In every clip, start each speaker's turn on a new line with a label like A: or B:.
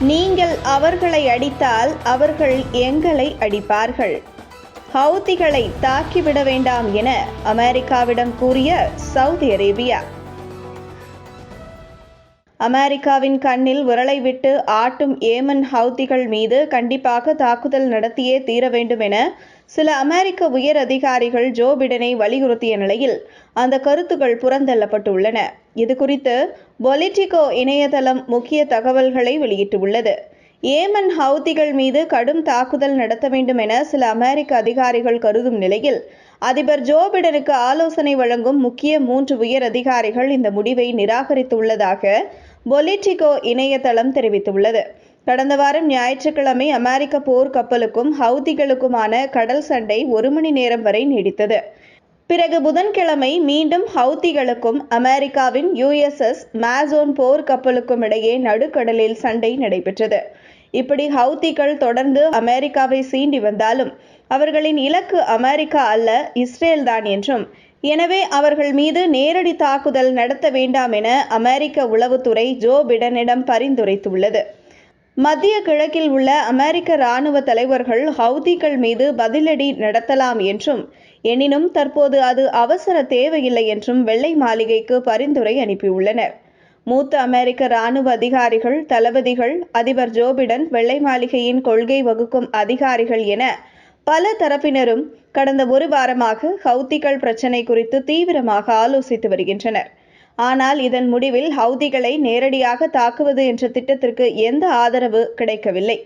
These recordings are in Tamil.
A: நீங்கள் அவர்களை அடித்தால் அவர்கள் எங்களை அடிப்பார்கள். ஹவுதிகளை தாக்கிவிட வேண்டாம் என அமெரிக்காவிடம் கூறிய சவுதி அரேபியா. அமெரிக்காவின் கண்ணில் விரலை விட்டு ஆட்டும் ஏமன் ஹவுதிகள் மீது கண்டிப்பாக தாக்குதல் நடத்தியே தீர வேண்டும் என சில அமெரிக்க உயர் அதிகாரிகள் ஜோ பிடனை வலியுறுத்திய நிலையில் அந்த கருத்துக்கள் புறந்தள்ளப்பட்டுள்ளன. இதுகுறித்து பொலிட்டிகோ இணையதளம் முக்கிய தகவல்களை வெளியிட்டுள்ளது. ஏமன் ஹவுதிகள் மீது கடும் தாக்குதல் நடத்த வேண்டும் என சில அமெரிக்க அதிகாரிகள் கருதும் நிலையில் அதிபர் ஜோ பிடனுக்கு ஆலோசனை வழங்கும் முக்கிய மூன்று உயர் அதிகாரிகள் இந்த முடிவை நிராகரித்துள்ளதாக பொலிட்டிகோ இணையதளம் தெரிவித்துள்ளது. கடந்த வாரம் ஞாயிற்றுக்கிழமை அமெரிக்க போர் கப்பலுக்கும் ஹவுதிகளுக்குமான கடல் சண்டை ஒரு மணி நேரம் வரை நீடித்தது. பிறகு புதன்கிழமை மீண்டும் ஹவுதிகளுக்கும் அமெரிக்காவின் யுஎஸ்எஸ் மேசோன் போர் கப்பலுக்கும் இடையே நடுக்கடலில் சண்டை நடைபெற்றது. இப்படி ஹவுதிகள் தொடர்ந்து அமெரிக்காவை சீண்டி வந்தாலும் அவர்களின் இலக்கு அமெரிக்கா அல்ல இஸ்ரேல் தான் என்றும் எனவே அவர்கள் மீது நேரடி தாக்குதல் நடத்த வேண்டாம் என அமெரிக்க உளவுத்துறை ஜோ பிடனிடம் பரிந்துரைத்துள்ளது. மத்திய கிழக்கில் உள்ள அமெரிக்க இராணுவ தலைவர்கள் ஹவுதிகள் மீது பதிலடி நடத்தலாம் என்றும் எனினும் தற்போது அது அவசர தேவையில்லை என்றும் வெள்ளை மாளிகைக்கு பரிந்துரை அனுப்பியுள்ளனர். மூத்த அமெரிக்க இராணுவ அதிகாரிகள் தளபதிகள் அதிபர் ஜோ பிடன் வெள்ளை மாளிகையின் கொள்கை வகுக்கும் அதிகாரிகள் என பல தரப்பினரும் கடந்த ஒரு வாரமாக ஹவுதிகள் பிரச்சினை குறித்து தீவிரமாக ஆலோசித்து வருகின்றனர். ஆனால் இதன் முடிவில் ஹவுதிகளை நேரடியாக தாக்குவது என்ற திட்டத்திற்கு எந்த ஆதரவு கிடைக்கவில்லை.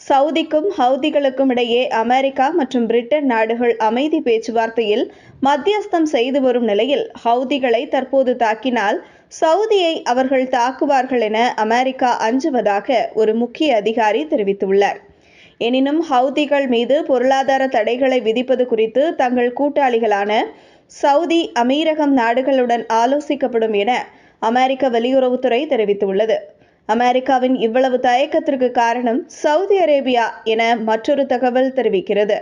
A: சவுதிக்கும் ஹவுதிகளுக்கும் இடையே அமெரிக்கா மற்றும் பிரிட்டன் நாடுகள் அமைதி பேச்சுவார்த்தையில் மத்தியஸ்தம் செய்து வரும் நிலையில் ஹவுதிகளை தற்போது தாக்கினால் சவுதியை அவர்கள் தாக்குவார்கள் என அமெரிக்கா அஞ்சுவதாக ஒரு முக்கிய அதிகாரி தெரிவித்துள்ளார். எனினும் ஹவுதிகள் மீது பொருளாதார தடைகளை விதிப்பது குறித்து தங்கள் கூட்டாளிகளான சவுதி அமீரகம் நாடுகளுடன் ஆலோசிக்கப்படும் என அமெரிக்க வெளியுறவுத்துறை தெரிவித்துள்ளது. அமெரிக்காவின் இவ்வளவு தயக்கத்திற்கு காரணம் சவுதி அரேபியா என மற்றொரு தகவல் தெரிவிக்கிறது.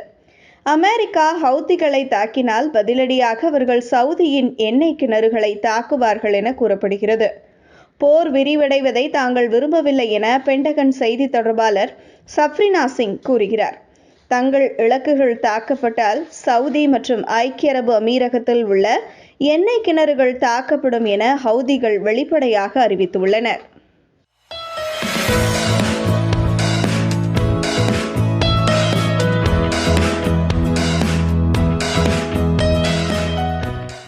A: அமெரிக்கா ஹவுதிகளை தாக்கினால் பதிலடியாக அவர்கள் சவுதியின் எண்ணெய் கிணறுகளை தாக்குவார்கள் என கூறப்படுகிறது. போர் விரிவடைவதை தாங்கள் விரும்பவில்லை என பென்டகன் செய்தி தொடர்பாளர் சப்ரினா சிங் கூறுகிறார். தங்கள் இலக்குகள் தாக்கப்பட்டால் சவுதி மற்றும் ஐக்கிய அரபு அமீரகத்தில் உள்ள எண்ணெய் கிணறுகள் தாக்கப்படும் என ஹவுதிகள் வெளிப்படையாக அறிவித்துள்ளனர்.